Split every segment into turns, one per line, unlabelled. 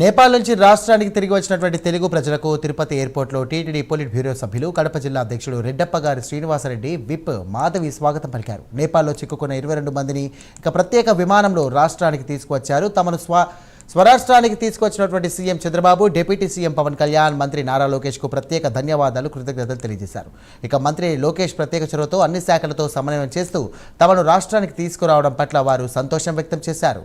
నేపాల్ నుంచి రాష్ట్రానికి తిరిగి వచ్చినటువంటి తెలుగు ప్రజలకు తిరుపతి ఎయిర్పోర్ట్లో టీటీడీ పోలిట్ బ్యూరో సభ్యులు కడప జిల్లా అధ్యక్షుడు రెడ్డప్ప గారి శ్రీనివాసరెడ్డి విప్ మాధవి స్వాగతం పలికారు. నేపాల్లో చిక్కుకున్న ఇరవై రెండు మందిని ఇక ప్రత్యేక విమానంలో రాష్ట్రానికి తీసుకువచ్చారు. తమను స్వ స్వరాష్ట్రానికి తీసుకొచ్చినటువంటి CM Chandrababu deputy CM Pawan Kalyan మంత్రి నారా లోకేష్కు ప్రత్యేక ధన్యవాదాలు కృతజ్ఞతలు తెలియజేశారు. ఇక మంత్రి లోకేష్ ప్రత్యేక చొరవతో అన్ని శాఖలతో సమన్వయం చేస్తూ తమను రాష్ట్రానికి తీసుకురావడం పట్ల వారు సంతోషం వ్యక్తం చేశారు.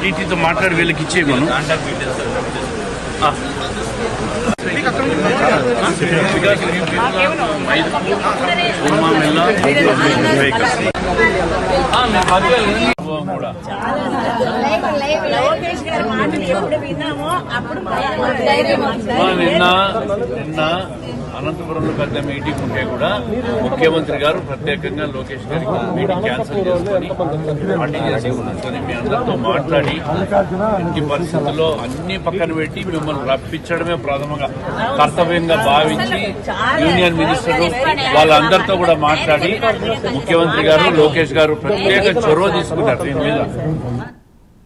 టీటీతో మాట్లాడి వీళ్ళకి ఇచ్చేయమను నిన్న నిన్న అనంతపురంలో పెద్ద మీటింగ్ ఉంటే కూడా ముఖ్యమంత్రి గారు ప్రత్యేకంగా లోకేష్ గారికి మీటింగ్ క్యాన్సిల్ చేసుకొని చేసి ఉన్నట్టుని మీ అందరితో మాట్లాడి ఇంటి పరిస్థితుల్లో అన్ని పక్కన పెట్టి మిమ్మల్ని రప్పించడమే ప్రథమంగా కర్తవ్యంగా భావించి యూనియన్ మినిస్టర్లు వాళ్ళందరితో కూడా మాట్లాడి ముఖ్యమంత్రి గారు లోకేష్ గారు ప్రత్యేక చొరవ తీసుకున్నారు దీని మీద.